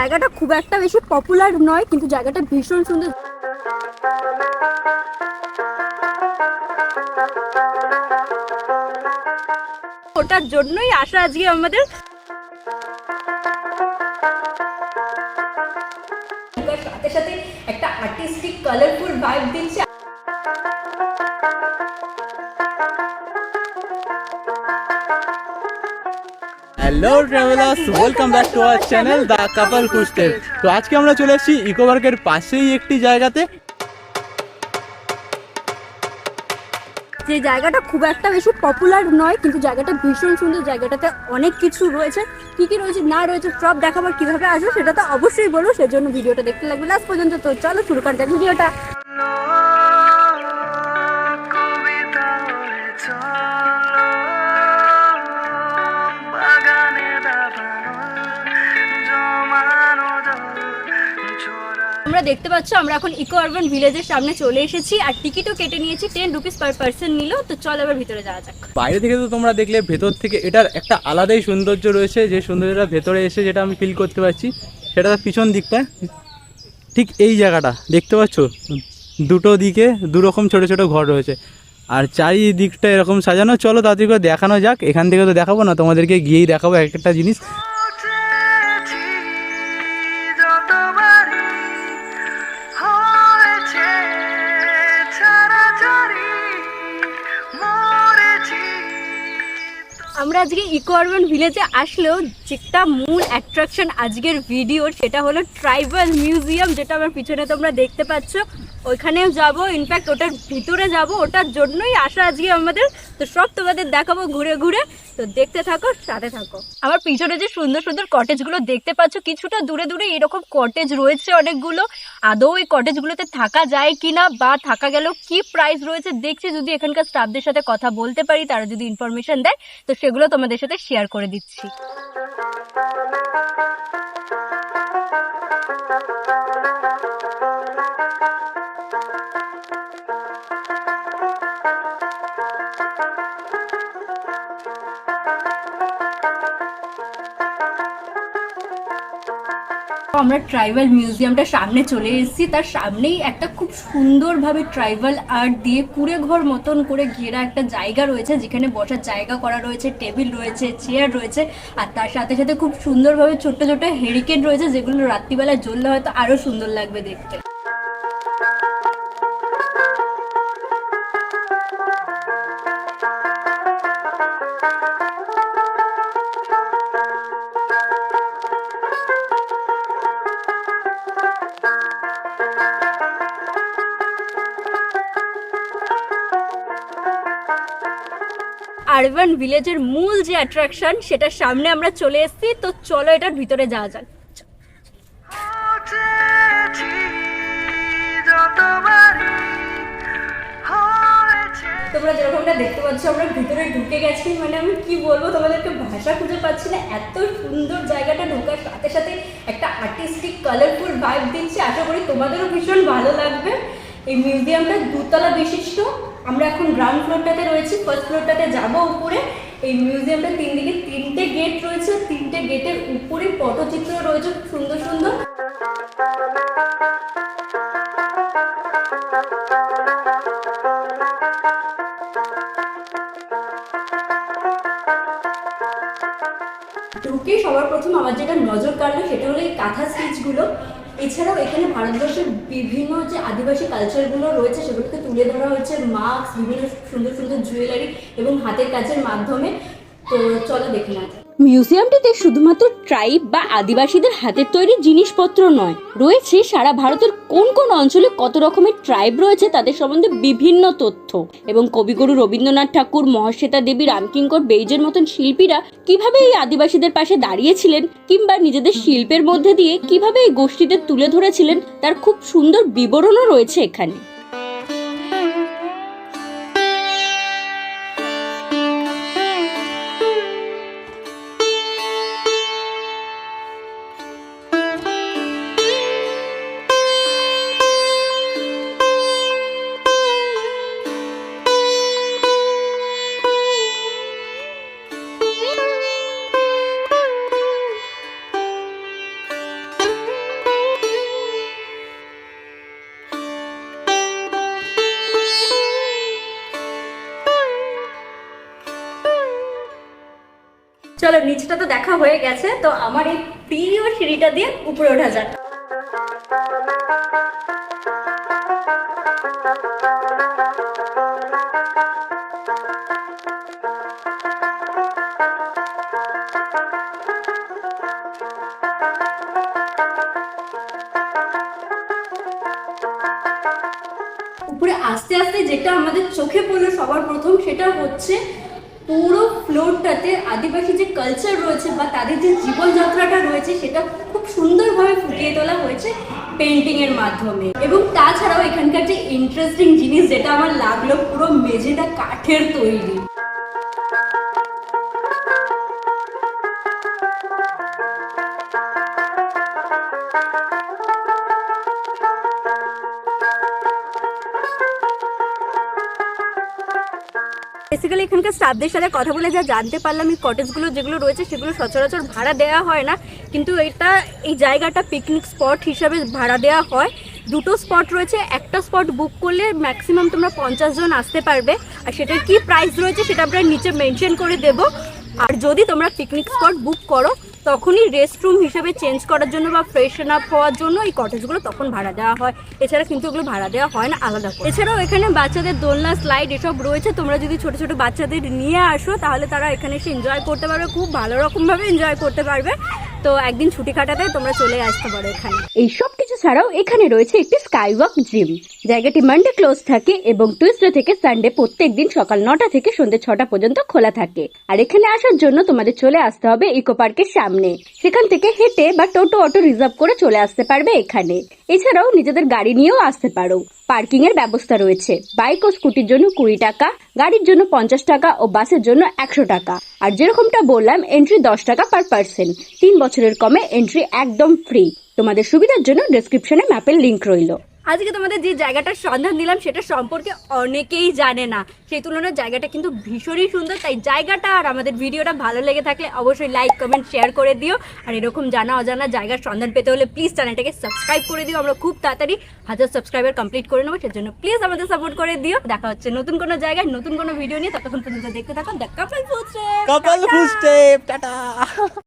জায়গাটা খুব একটা বেশি পপুলার নয়, কিন্তু জায়গাটা ভীষণ সুন্দর। ওটার জন্যই আসা আজকে আমাদের। সাথে একটা আর্টিস্টিক কালারফুল ভাইব দিচ্ছে। Hello travellers welcome back to our channel the couple hostel তো আজকে আমরা চলে এসেছি ইকো পার্কের পাশেই একটি জায়গাতে। যে জায়গাটা খুব একটা বেশি পপুলার নয়, কিন্তু জায়গাটা ভীষণ সুন্দর। জায়গাটাতে অনেক কিছু রয়েছে। কি কি রয়েছে, না রয়েছে, সব দেখাবার কীভাবে আসবে সেটা তো অবশ্যই বলো সেজন্য ভিডিওটা দেখতে লাগবে লাস্ট পর্যন্ত। তো চলো শুরু করা যাক ভিডিওটা। আমরা দেখতে পাচ্ছ, আমরা এখন ইকো আরবান ভিলেজের সামনে চলে এসেছি। আর টিকিটও কেটে নিয়েছি টেন রুপিস পার পার্সন নিল। তো চল এবার ভিতরে যাওয়া যাক। বাইরে থেকে তো তোমরা দেখলে ভেতর থেকে এটার একটা আলাদাই সৌন্দর্য রয়েছে, যে সৌন্দর্যটা ভেতরে এসে যেটা আমি ফিল করতে পারছি, সেটা পিছন দিকটা ঠিক এই জায়গাটা, দেখতে পাচ্ছ? দুটো দিকে দুরকম ছোট ছোট ঘর রয়েছে। আর চারিদিকটা এরকম সাজানো। চলো করে দেখানো যাক, এখান থেকে তো দেখাবো না, তোমাদেরকে গিয়েই দেখাবো এক একটা জিনিস। আমরা আজকে ইকো আরবান ভিলেজে আসলেও যেটা মূল অ্যাট্রাকশন আজকের ভিডিওর সেটা হলো ট্রাইবাল মিউজিয়াম যেটা আমার পিছনে তোমরা দেখতে পাচ্ছ। ওইখানেও যাব ইনফ্যাক্ট ওটার ভিতরে যাব, ওটার জন্যই আসা আজকে আমাদের। তো সব তোমাদের দেখাবো ঘুরে ঘুরে। তো দেখতে থাকো, সাথে থাকো। আমার পিছনে যে সুন্দর সুন্দর কটেজগুলো দেখতে পাচ্ছ, কিছুটা দূরে দূরে এরকম কটেজ রয়েছে অনেকগুলো। আদৌ এই কটেজগুলোতে থাকা যায় কিনা বা থাকা গেলেও কি প্রাইস রয়েছে দেখছি, যদি এখানকার স্টাফদের সাথে কথা বলতে পারি, তারা যদি ইনফরমেশন দেয়, তো সেগুলো তোমাদের সাথে শেয়ার করে দিচ্ছি। আমরা ট্রাইবাল মিউজিয়ামটা সামনে চলে এসেছি। তার সামনেই একটা খুব সুন্দরভাবে ট্রাইবাল আর্ট দিয়ে কুড়ে ঘর মতন করে ঘেরা একটা জায়গা রয়েছে, যেখানে বসার জায়গা করা রয়েছে, টেবিল রয়েছে চেয়ার রয়েছে, আর তার সাথে সাথে খুব সুন্দরভাবে ছোট্ট ছোট্ট হেরিকেন রয়েছে, যেগুলো রাত্রিবেলায় জ্বললে হয়তো আরও সুন্দর লাগবে দেখতে। আরবান ভিলেজের মূল যে অ্যাট্রাকশন সেটার সামনে আমরা চলে এসেছি। তো চলো এটার ভিতরে যাওয়া যাক। তোমরা যেরকমটা দেখতে পাচ্ছ, আমরা ভিতরে ঢুকে গেছি। মানে আমি কি বলব, তোমাদেরকে ভাষা খুঁজে পাচ্ছি না। এত সুন্দর জায়গাটা ঢোকার সাথে সাথে একটা আর্টিস্টিক কালারফুল ভাইব দিচ্ছে। আশা করি তোমাদেরও ভীষণ ভালো লাগবে। এই মিউজিয়ামটা দুতলা বিশিষ্ট। আমরা এখন গ্রাউন্ড ফ্লোরটাতে রয়েছি ফার্স্ট ফ্লোরটাতে যাব উপরে। এই মিউজিয়ামটা তিন দিকে তিনটে গেট রয়েছে, তিনটে গেটের উপরে পটচিত্র রয়েছে সুন্দর সুন্দর। ঢুকে সবার প্রথম আমার যেটা নজর কাড়লো সেটা হলো এই কাঁথা স্টিচগুলো। এছাড়াও এখানে ভারতবর্ষের বিভিন্ন যে আদিবাসী কালচারগুলো রয়েছে, সেগুলোকে তুলে ধরা হয়েছে মাস্ক বিভিন্ন সুন্দর সুন্দর জুয়েলারি এবং হাতের কাজের মাধ্যমে। তো চলো দেখে না মিউজিয়ামটিতে শুধুমাত্র ট্রাইব বা আদিবাসীদের হাতের তৈরি জিনিসপত্র নয়, রয়েছে সারা ভারতের কোন কোন অঞ্চলে কত রকমের ট্রাইব রয়েছে তাদের সম্বন্ধে বিভিন্ন তথ্য। এবং কবিগুরু রবীন্দ্রনাথ ঠাকুর, মহাশ্বেতা দেবী, রামকিঙ্কর বেইজের মতন শিল্পীরা কীভাবে এই আদিবাসীদের পাশে দাঁড়িয়েছিলেন কিংবা নিজেদের শিল্পের মধ্যে দিয়ে কীভাবে এই গোষ্ঠীদের তুলে ধরেছিলেন, তার খুব সুন্দর বিবরণও রয়েছে এখানে। চলো, নিচটা তো দেখা হয়ে গেছে, তো আমার এই প্রিয় সিঁড়িটা দিয়ে উপরে ওঠা যাক। উপরে আস্তে আস্তে যেটা আমাদের চোখে পড়ল সবার প্রথম, সেটা হচ্ছে পুরো ফ্লোরটাতে আদিবাসী যে কালচার রয়েছে বা তাদের যে জীবনযাত্রাটা রয়েছে, সেটা খুব সুন্দরভাবে ফুটিয়ে তোলা হয়েছে পেন্টিংয়ের মাধ্যমে। এবং তাছাড়াও এখানকার যে ইন্টারেস্টিং জিনিস যেটা আমার লাগল, পুরো মেঝেটা কাঠের তৈরি। বেসিক্যালি এখানকার স্টাফদের সাথে কথা বলে যা জানতে পারলাম, এই কটেজগুলো যেগুলো রয়েছে সেগুলো সচরাচর ভাড়া দেওয়া হয় না। কিন্তু এটা, এই জায়গাটা পিকনিক স্পট হিসাবে ভাড়া দেওয়া হয়। দুটো স্পট রয়েছে, একটা স্পট বুক করলে ম্যাক্সিমাম তোমরা পঞ্চাশ জন আসতে পারবে। আর সেটার কি প্রাইস রয়েছে সেটা আমরা নিচে মেনশন করে দেব। আর যদি তোমরা পিকনিক স্পট বুক করো তখনই রেস্ট রুম হিসাবে চেঞ্জ করার জন্য বা ফ্রেশন আপ হওয়ার জন্য এই কটেজগুলো তখন ভাড়া দেওয়া হয়। এছাড়া কিন্তু ওগুলো ভাড়া দেওয়া হয় না, আলাদা এছাড়াও এখানে বাচ্চাদের দোলনা স্লাইড এসব রয়েছে। তোমরা যদি ছোট ছোট বাচ্চাদের নিয়ে আসো, তাহলে তারা এখানে এসে এনজয় করতে পারবে, খুব ভালো রকমভাবে এনজয় করতে পারবে। তো একদিন ছুটি কাটাতে তোমরা চলে আসতে পারো এখানে। এই সব কিছু ছাড়াও এখানে রয়েছে একটি স্কাই ওয়াক জিম জায়গাটি মানডে ক্লোজ থাকে এবং টুইসডে থেকে সানডে প্রত্যেক দিন সকাল নটা থেকে সন্ধ্যে ছটা পর্যন্ত খোলা থাকে। আর এখানে আসার জন্য তোমাদের চলে আসতে হবে ইকো পার্কের সামনে। সেখান থেকে হেঁটে বা টোটো অটো রিজার্ভ করে চলে আসতে পারবে এখানে। এছাড়াও নিজেদের গাড়ি নিয়েও আসতে পারো। পার্কিং এর ব্যবস্থা রয়েছে। বাইক ও স্কুটির জন্য কুড়ি টাকা, গাড়ির জন্য পঞ্চাশ টাকা ও বাসের জন্য একশো টাকা। আর যেরকমটা বললাম এন্ট্রি দশ টাকা পার পার্সেন্ট তিন বছরের কমে এন্ট্রি একদম ফ্রি তোমাদের সুবিধার জন্য ডেসক্রিপশনে ম্যাপের লিংক রইল। আজকে তোমাদের যে জায়গাটার সন্ধান দিলাম সেটা সম্পর্কে অনেকেই জানে না। সেই তুলনায় জায়গাটা কিন্তু ভীষণই সুন্দর তাই জায়গাটা আর আমাদের ভিডিওটা ভালো লেগে থাকলে অবশ্যই লাইক কমেন্ট শেয়ার করে দিও। আর এরকম জানা অজানা জায়গার সন্ধান পেতে হলে প্লিজ চ্যানেলটাকে সাবস্ক্রাইব করে দিও। আমরা খুব তাড়াতাড়ি হাজার সাবস্ক্রাইবার কমপ্লিট করে নেব সেজন্য প্লিজ আমাদের সাপোর্ট করে দিও। দেখা হচ্ছে নতুন কোনো জায়গায় নতুন কোনো ভিডিও নিয়ে। ততক্ষণ পর্যন্ত দেখতে থাকুন দ্য কাপল ফুড কপাল ফুস্টেপ টাটা!